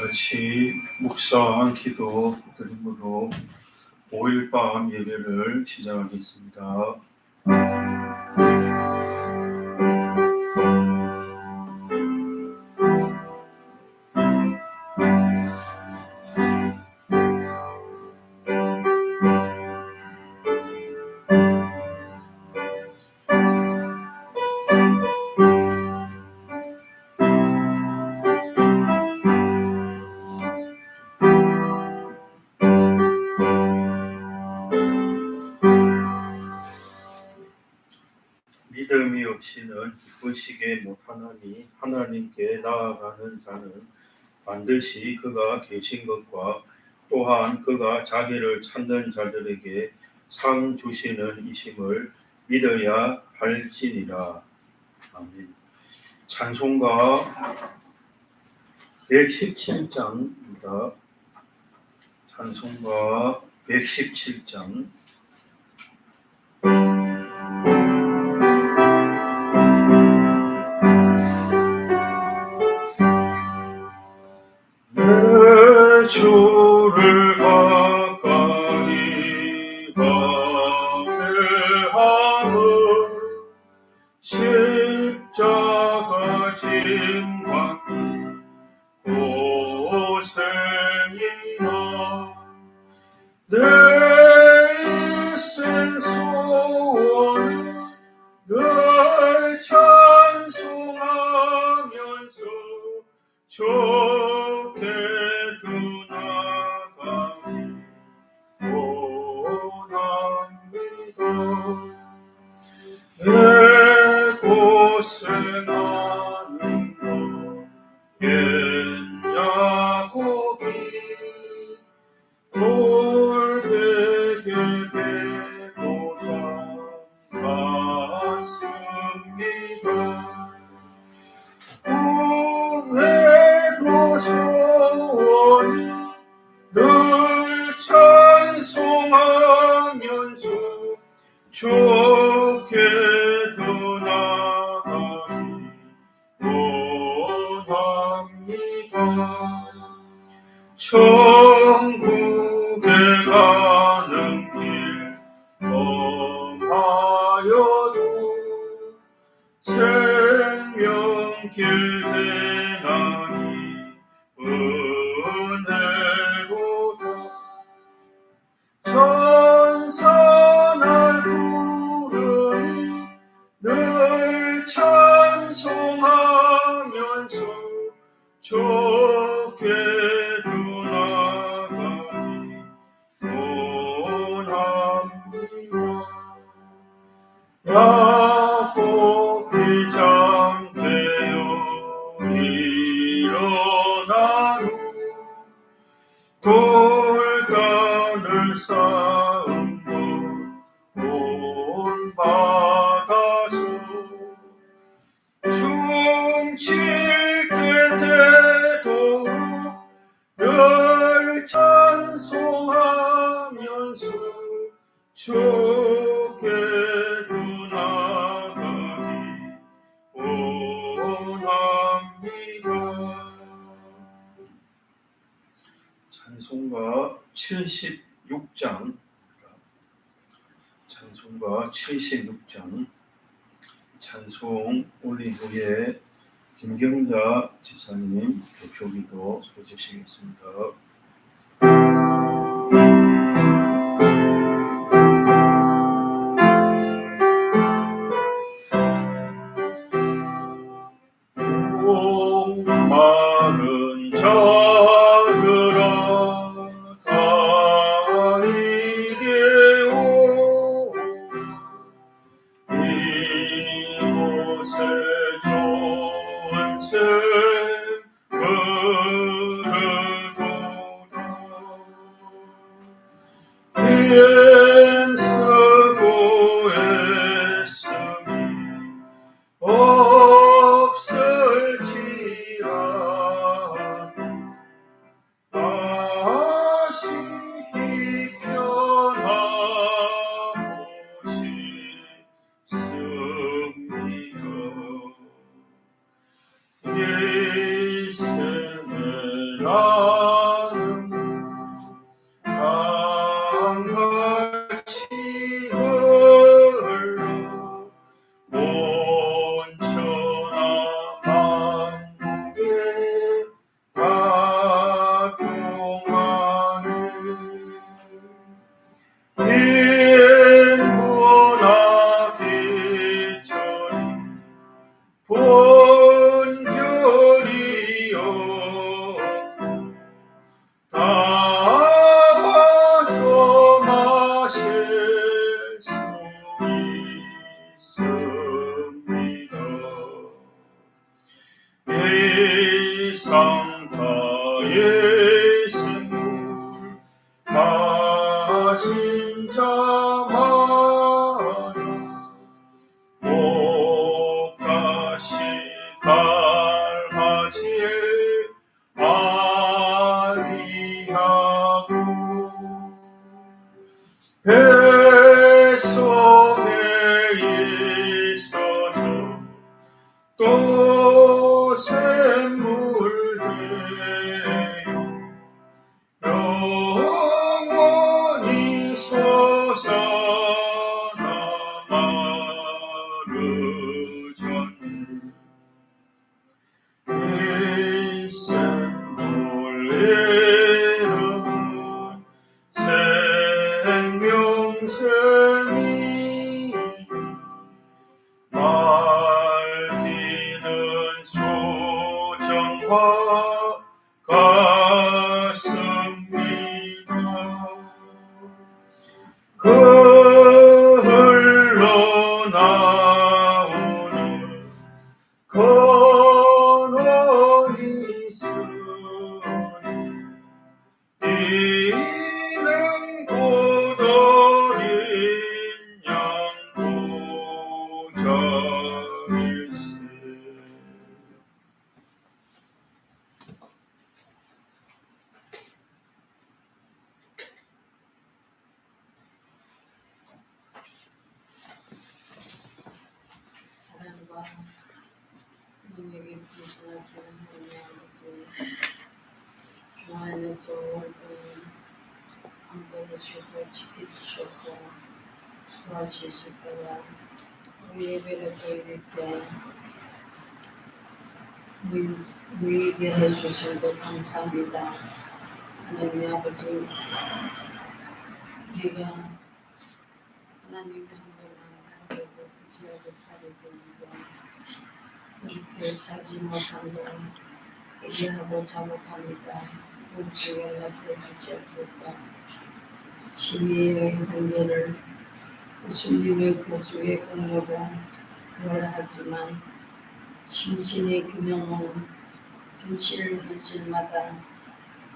같이 묵상, 기도, 드림으로 5일 밤 예배를 시작하겠습니다. 자신을 기쁘시게 못하나니 하나님께 나아가는 자는 반드시 그가 계신 것과 또한 그가 자기를 찾는 자들에게 상 주시는 이심을 믿어야 할지니라. 아멘. 찬송가 117장입니다. 찬송가 117장. 주를 봐. Oh. 주시겠습니다. God. 것 감사합니다 하나님 아버지 우리가 하나님의 한번만 가지고 지어도 가리고 그렇게 살지 못하고 얘기하고 잘못합니다. 우리 연락해 주시옵소서. 심의의 관계를 예수님의 구속의 공로로 그러하지만 심신의 균형은 현실 현실마다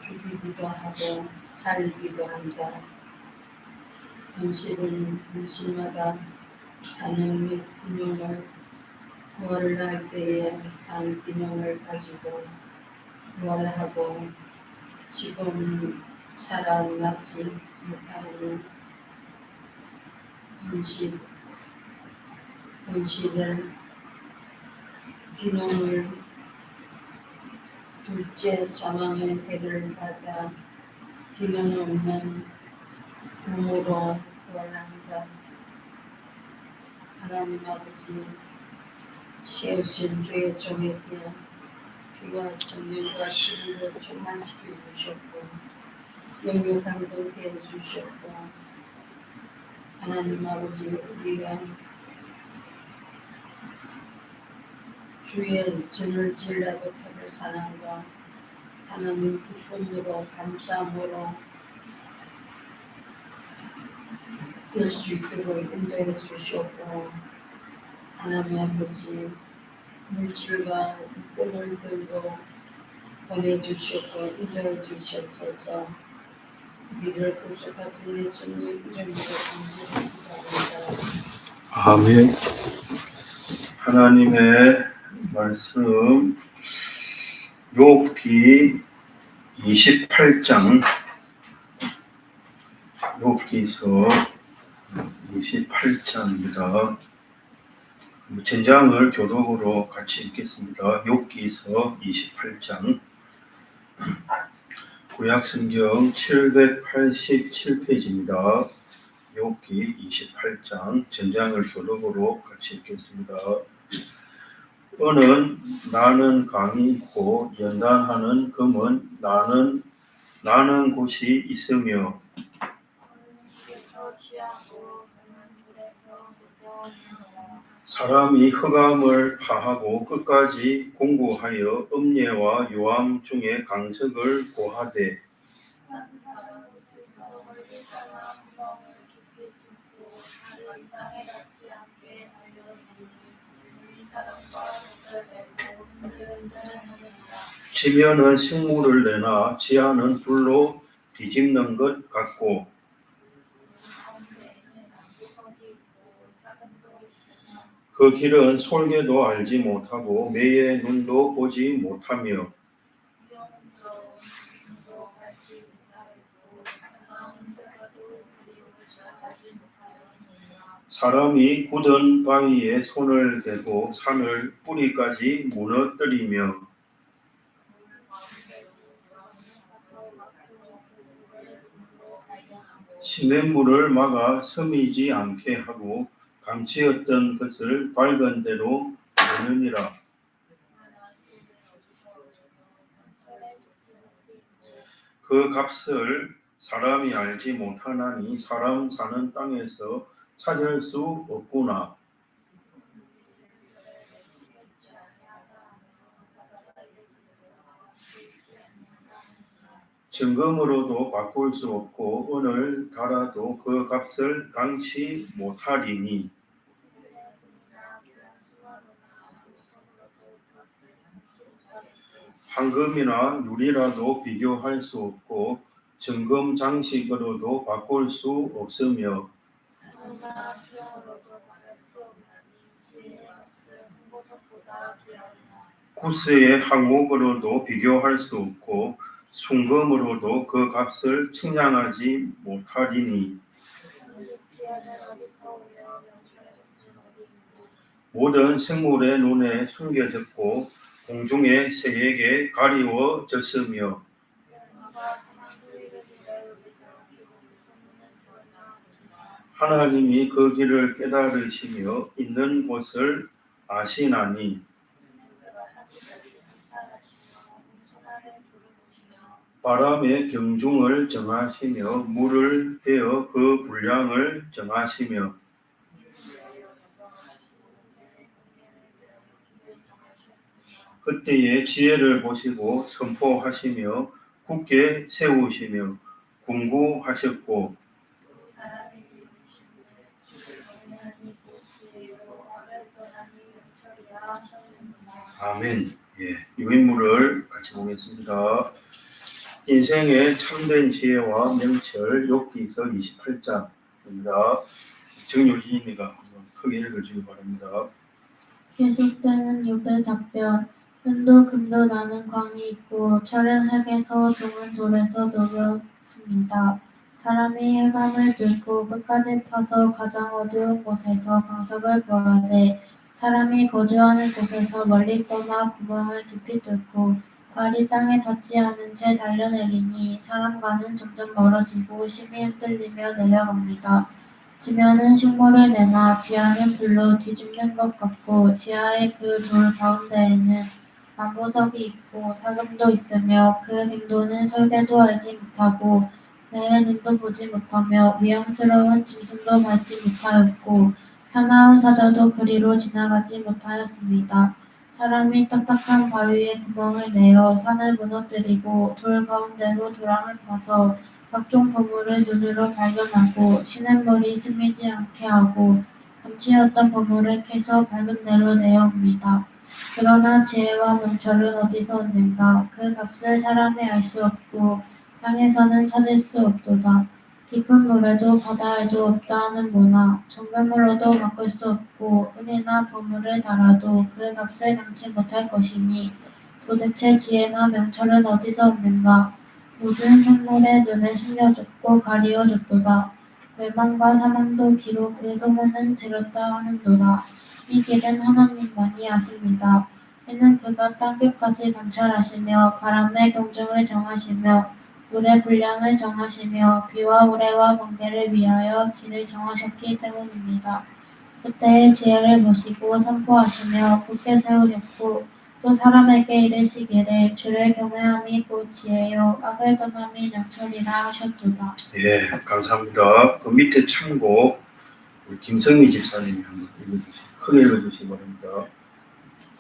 죽이기도 하고 살리기도 한다. 현실은 현실마다 사는 균형을 부활을 할 때에 산 균형을 가지고 부활하고 지금 살아나지 못하는 현실 현실을 균형을 둘째 사망의 해를 받아 균형 없는 몸으로 부활한다. 하나님 아버지 세우신 주의 종에게 피와 성령과 신으로 충만시켜 주셨고 영육 감동케 해 주셨고 하나님 아버지 우리가 주의 전을 질라부터를 사랑과 하나님 기쁨으로 감사함으로 될 수 있도록 인도해 주셨고 하나님 아버지 물질과 꿈을 들고 보내주셨고 인도해 주셨어서 우리를 구속하신 예수님 이름으로 감사합니다. 아멘. 하나님의 말씀 욥기 28장 욥기서 28장입니다. 전장을 교독으로 같이 읽겠습니다. 욥기서 28장 구약 성경 787페이지입니다. 욥기 28장 전장을 교독으로 같이 읽겠습니다. 은은 나는 강이 있고 연단하는 금은 나는 나는 곳이 있으며 사람이 흑암을 파하고 끝까지 공부하여 음례와 유암 중에 강석을 고하되 지면은 식물을 내나 지하는 불로 뒤집는 것 같고 그 길은 솔개도 알지 못하고 매의 눈도 보지 못하며 위험스러운 짐승도 밟지 못하였고 사나운 새가도 그리우자 하지 못하였느니라 사람이 굳은 바위에 손을 대고 산을 뿌리까지 무너뜨리며 시냇물을 막아 스미지 않게 하고 감치었던 것을 밝은 대로 내느니라. 그 값을 사람이 알지 못하나니 사람 사는 땅에서 찾을 수 없구나. 증금으로도 바꿀 수 없고 오늘 달아도 그 값을 당치 못하리니. 황금이나 유리라도 비교할 수 없고 증금 장식으로도 바꿀 수 없으며 구스의 항목으로도 비교할 수 없고 순금으로도 그 값을 측량하지 못하리니. 모든 생물의 눈에 숨겨졌고 공중의 새에게 가리워졌으며 멸망과 사망도 이르기를 우리가 기록 소문은 드러나느니라 하나님이 그 길을 깨달으시며 있는 곳을 아시나니. 바람의 경중을 정하시며 물을 대어 그 분량을 정하시며. 그때의 지혜를 보시고 선포하시며 굳게 세우시며 군구하셨고 또 사람이 이루시기를 주를 경외하니 고지혜요 악을 떠나니 영철이라 하셨느니라 아멘. 예, 이 인물을 같이 보겠습니다. 인생의 참된 지혜와 명철 욥기서 28장입니다. 정유희님가 한번 크게 읽어주기 바랍니다. 계속되는 욥의 답변. 은도 금도 나는 광이 있고 철은 흙에서 동은 돌에서 녹였습니다. 사람이 해감을 뚫고 끝까지 파서 가장 어두운 곳에서 강석을 구하되 사람이 거주하는 곳에서 멀리 떠나 구멍을 깊이 뚫고 발이 땅에 닿지 않은 채 달려내리니 사람과는 점점 멀어지고 심히 흔들리며 내려갑니다. 지면은 식물을 내나 지하는 불로 뒤집는 것 같고 지하의 그 돌 가운데에는 남보석이 있고 사금도 있으며 그 행도는 설계도 알지 못하고 매의 눈도 보지 못하며 위험스러운 짐승도 밟지 못하였고 사나운 사자도 그리로 지나가지 못하였습니다. 사람이 딱딱한 바위에 구멍을 내어 산을 무너뜨리고 돌 가운데로 도랑을 파서 각종 보물을 눈으로 발견하고 시냇물이 스미지 않게 하고 감치었던 보물을 캐서 밝은 데로 내어옵니다. 그러나 지혜와 명철은 어디서 얻는가? 그 값을 사람이 알 수 없고 땅에서는 찾을 수 없도다. 깊은 물에도 바다에도 없다 하는 문화, 정금으로도 바꿀 수 없고 은이나 보물을 달아도 그 값을 당치 못할 것이니 도대체 지혜나 명철은 어디서 얻는가? 모든 생물의 눈에 숨겨졌고 가리워졌도다. 멸망과 사망도 기록 그 소문은 들었다 하는도다. 이 길은 하나님만이 아십니다. 이는 그가 땅 끝까지 감찰하시며 바람의 경중을 정하시며 물의 분량을 정하시며 비와 우레와 번개를 위하여 길을 정하셨기 때문입니다. 그때의 지혜를 보시고 선포하시며 굳게 세우셨고 또 사람에게 이르시기를 주를 경외함이 곧 지혜요 악을 떠남이 명철이라 하셨도다. 예, 감사합니다. 그 밑에 참고 우리 김성미 집사님이 한번 읽어주실까요? 크게 읽어주시기 바랍니다.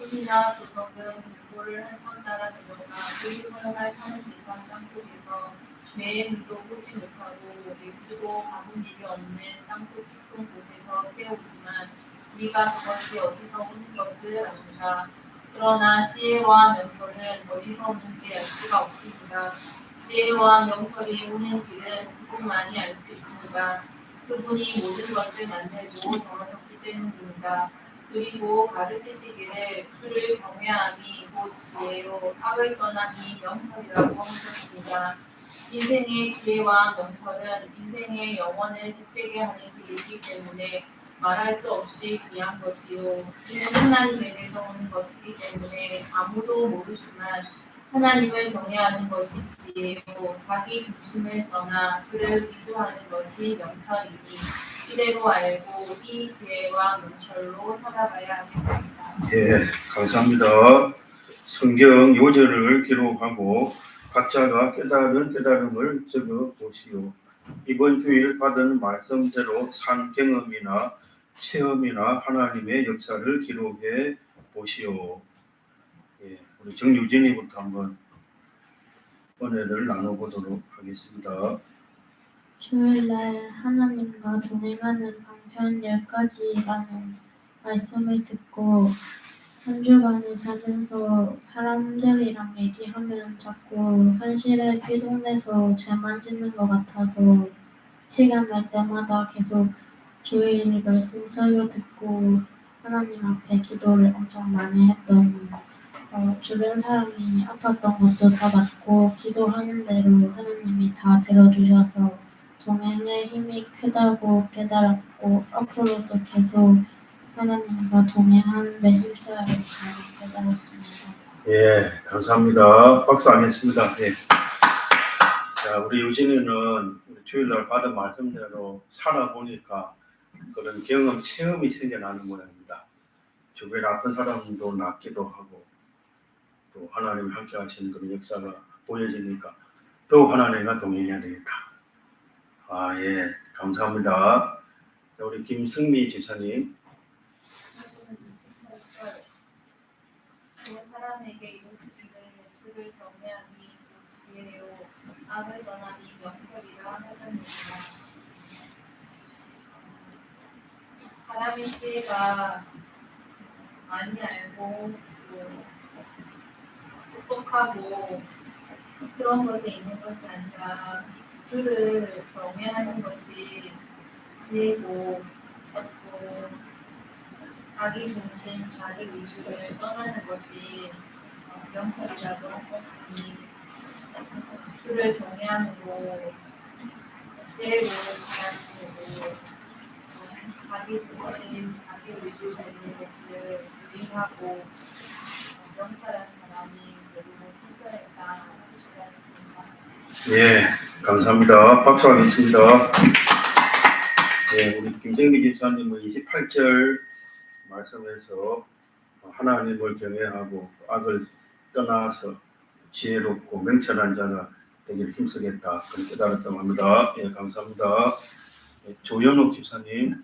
흙이나 조석은 공고를 한참 따라 내려가 그 허용할 타는 듯한 땅 속에서 매의 물도 보지 못하고 맥주도 가본 일이 없는 땅속 깊은 곳에서 태우지만 우리가 그것이 어디서 오는 것을 압니다. 그러나 지혜와 명철은 어디서 오는지 알 수가 없습니다. 지혜와 명철이 오는 길은 그분만이 알 수 있습니다. 그분이 모든 것을 만들고 정하셨기 때문입니다. 그리고 가르치시기를 주를 경외함이 곧 지혜로 악을 떠남이 명철이라고 하셨습니다. 인생의 지혜와 명철은 인생의 영혼을 득되게 하는 길이기 때문에 말할 수 없이 귀한 것이요. 이는 하나님에게서 오는 것이기 때문에 아무도 모르지만 하나님을 경외하는 것이 지혜요. 자기 중심을 떠나 그를 위조하는 것이 명철이니 이대로 알고 이 지혜와 명철로 살아가야 하겠습니다. 예, 감사합니다. 성경 요절을 기록하고 각자가 깨달은 깨달음을 적어 보시오. 이번 주일 받은 말씀대로 산 경험이나 체험이나 하나님의 역사를 기록해 보시오. 예, 우리 정유진이부터 한번 은혜를 나눠보도록 하겠습니다. 주일날 하나님과 동행하는 방편 열 가지라는 말씀을 듣고 한 주간을 살면서 사람들이랑 얘기하면 자꾸 현실에 삐동내서 죄만 짓는 것 같아서 시간 날 때마다 계속 주일 말씀 설교 듣고 하나님 앞에 기도를 엄청 많이 했더니 어, 주변 사람이 아팠던 것도 다 낫고 기도하는 대로 하나님이 다 들어주셔서 동행의 힘이 크다고 깨달았고 앞으로도 계속 하나님과 동행하는데 힘써야 된다고 깨달았습니다. 예, 감사합니다. 박수 하겠습니다. 예. 자, 우리 유진이는 우리 주일날 받은 말씀대로 살아보니까 그런 경험, 체험이 생겨나는 모양입니다. 주변에 아픈 사람도 낫기도 하고 또 하나님이 함께 하시는 그런 역사가 보여지니까 또 하나님과 동행해야 되겠다. 아, 예, 감사합니다. 자, 우리 김승미 지사님. 그 사람에게 사람의 지혜가 많이 알고 또 똑똑하고 그런 것에 있는 것이 아니라 주를 경외하는 것이 지혜고 또 자기 중심, 자기 위주를 떠나는 것이 어, 명철이라고 하셨으니 주를 경외함으로 지혜로 자라시고 어, 자기 중심, 자기 위주 되는 것을 어, 명철한 사람이 대부분 필요했다 하셨습니다. 예, 감사합니다. 박수하겠습니다. 예, 우리 김정미 집사님은 28절 말씀에서 하나님을 경외하고 악을 떠나서 지혜롭고 명철한 자가 되기를 힘쓰겠다. 그렇게 깨달았다고 합니다. 예, 감사합니다. 예, 조현옥 집사님.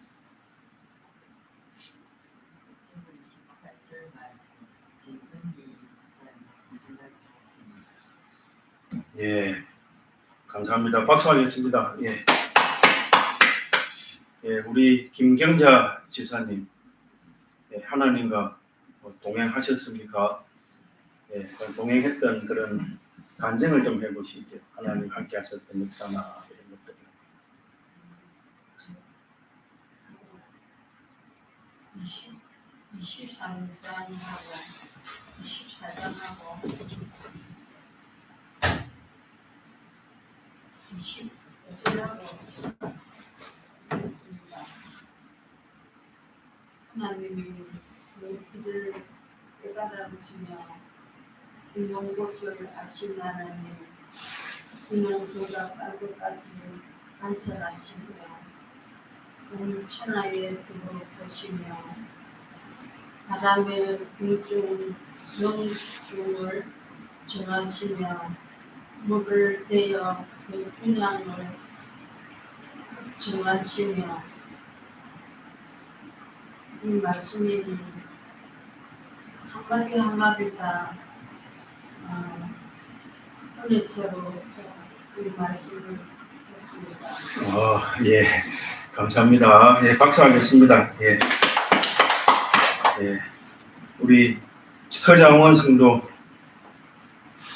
예, 감사합니다. 박수하겠습니다. 예. 예, 우리 김경자 지사님, 예, 하나님과 뭐 동행하셨습니까? 예, 그 동행했던 그런 간증을 좀 해보시죠. 하나님 함께 하셨던 역사나 이런 것들. 20, 23장하고 24장하고 25장 하나님이 그 길을 깨달으시며 이런 곳을 아신 하나님 그가 깔것까지 관찰하시며 오늘 천하에 두고 보시며 바람의 공중 명중을 정하시며 대어 그 분양을 정하시며 이 말씀이 한마디 한마디가 어, 제가 이 말씀을 했습니다. 어, 예, 감사합니다. 예, 박수하겠습니다. 예, 예, 우리 서장원 성도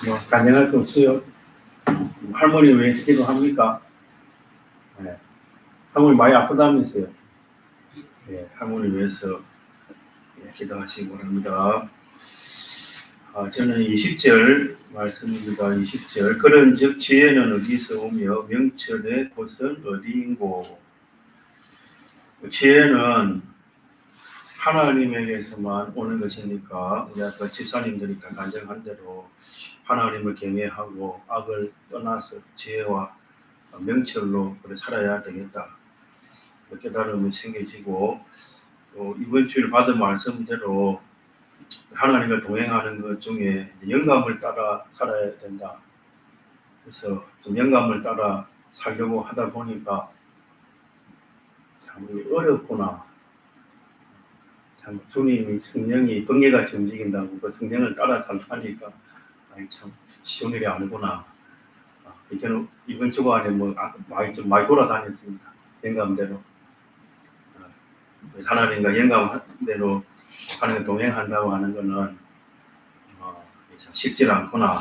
뭐 간증할 거 없어요? 할머니 왜 기도합니까? 예, 할머니 많이 아프다면서요? 예, 할머니 위해서 예, 기도하시기 바랍니다. 아, 저는 20절 말씀입니다. 20절 그런 즉 지혜는 어디서 오며 명철의 곳은 어디인고 지혜는 하나님에게서만 오는 것이니까 우리 아까 집사님들이 다 간증한 대로 하나님을 경외하고 악을 떠나서 지혜와 명철로 그래 살아야 되겠다 그 깨달음이 생겨지고 또 이번 주일 받은 말씀대로 하나님과 동행하는 것 중에 영감을 따라 살아야 된다. 그래서 좀 영감을 따라 살려고 하다 보니까 참 어렵구나. 참 주님이 성령이 번개같이 움직인다고 그 성령을 따라 살다니까 아니 참 쉬운 일이 아니구나. 아, 저는 이번 주간에 뭐 아, 많이 좀 많이 돌아다녔습니다. 영감대로. 아, 하나님과 영감대로 하나님 동행한다고 하는 거는 어, 참 쉽지 않구나.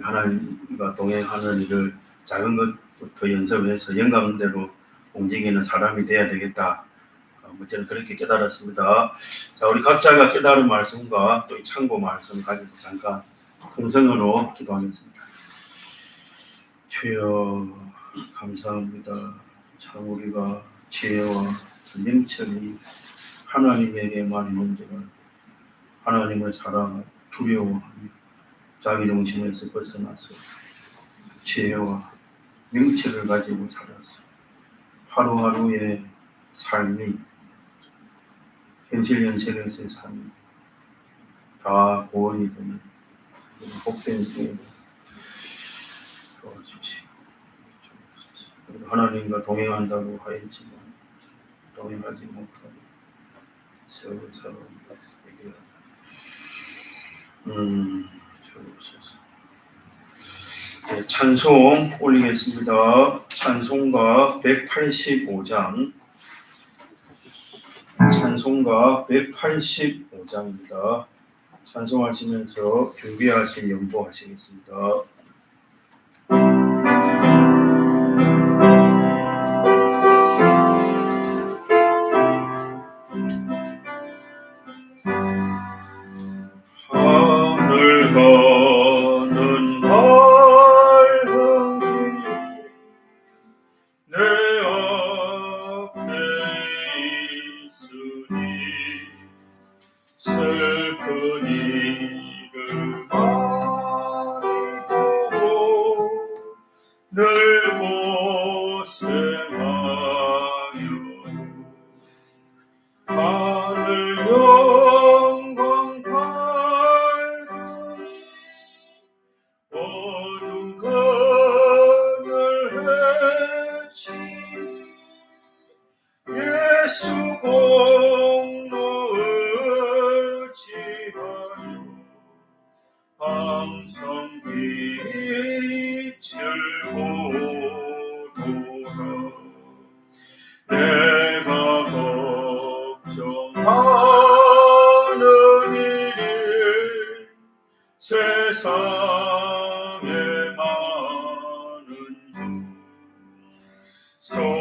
하나님과 동행하는 일을 작은 것부터 연습해서 영감대로 움직이는 사람이 돼야 되겠다. 어, 뭐 저는 그렇게 깨달았습니다. 자, 우리 각자가 깨달은 말씀과 또 이 참고 말씀 가지고 잠깐 통성으로 기도하겠습니다. 주여 감사합니다. 참 우리가 지혜와 명철이 하나님에게만 있는 줄을 하나님을 사랑 두려워하며 자기 중심에서 벗어나서 지혜와 명철을 가지고 살아서 하루하루의 삶이 현실 현실에서의 삶이 다 되는 그런 복된 생애를 도와주시고 주옵소서. 하나님과 동행한다고 하였지만 동행하지 못하고 세월 사람에게 음. 네, 찬송 올리겠습니다. 찬송가 185장 찬송가 185장입니다. 찬송하시면서 준비하실 연보하시겠습니다. 중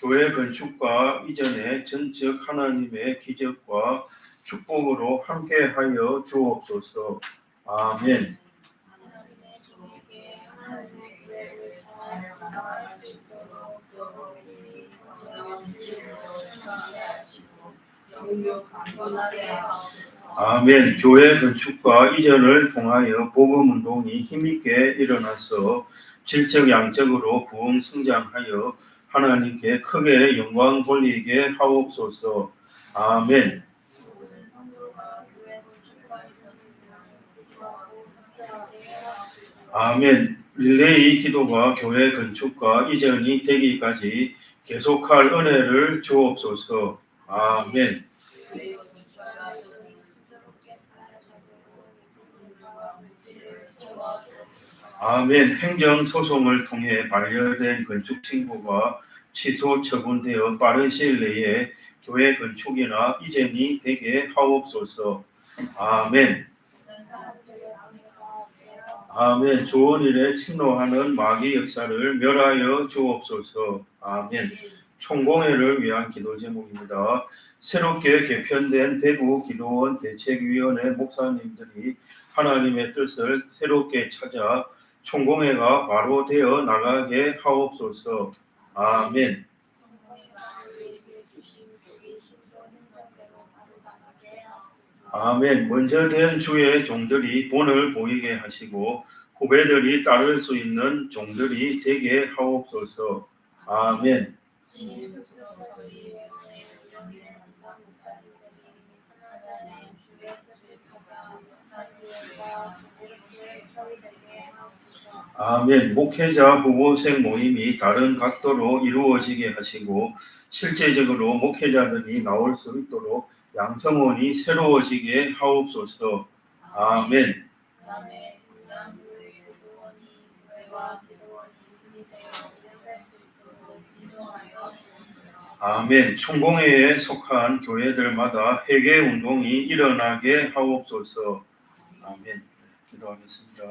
교회 건축과 이전에 전적 하나님의 기적과 축복으로 함께하여 주옵소서. 아멘. 아멘. 교회 건축과 이전을 통하여 복음 운동이 힘있게 일어나서 질적 양적으로 부흥 성장하여 하나님께 크게 영광 돌리게 하옵소서. 아멘. 아멘. 릴레이 기도가 교회 건축과 이전이 되기까지 계속할 은혜를 주옵소서. 아멘. 아멘. 행정 소송을 통해 반려된 건축 신고가 취소 처분되어 빠른 시일 내에 교회 건축이나 이전이 되게 하옵소서. 아멘. 아멘. 좋은 일에 침노하는 마귀 역사를 멸하여 주옵소서. 아멘. 총공회를 위한 기도 제목입니다. 새롭게 개편된 대구 기도원 대책위원회 목사님들이 하나님의 뜻을 새롭게 찾아 총공회가 바로 되어 나가게 하옵소서. 아멘. 아멘. 먼저 된 주의 종들이 본을 보이게 하시고 후배들이 따를 수 있는 종들이 되게 하옵소서. 아멘. 신일 아멘. 목회자 후보생 모임이 다른 각도로 이루어지게 하시고 실제적으로 목회자들이 나올 수 있도록 양성원이 새로워지게 하옵소서. 아멘. 아멘. 총공회에 속한 교회들마다 회개 운동이 일어나게 하옵소서. 아멘. 기도하겠습니다.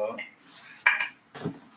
Thank you.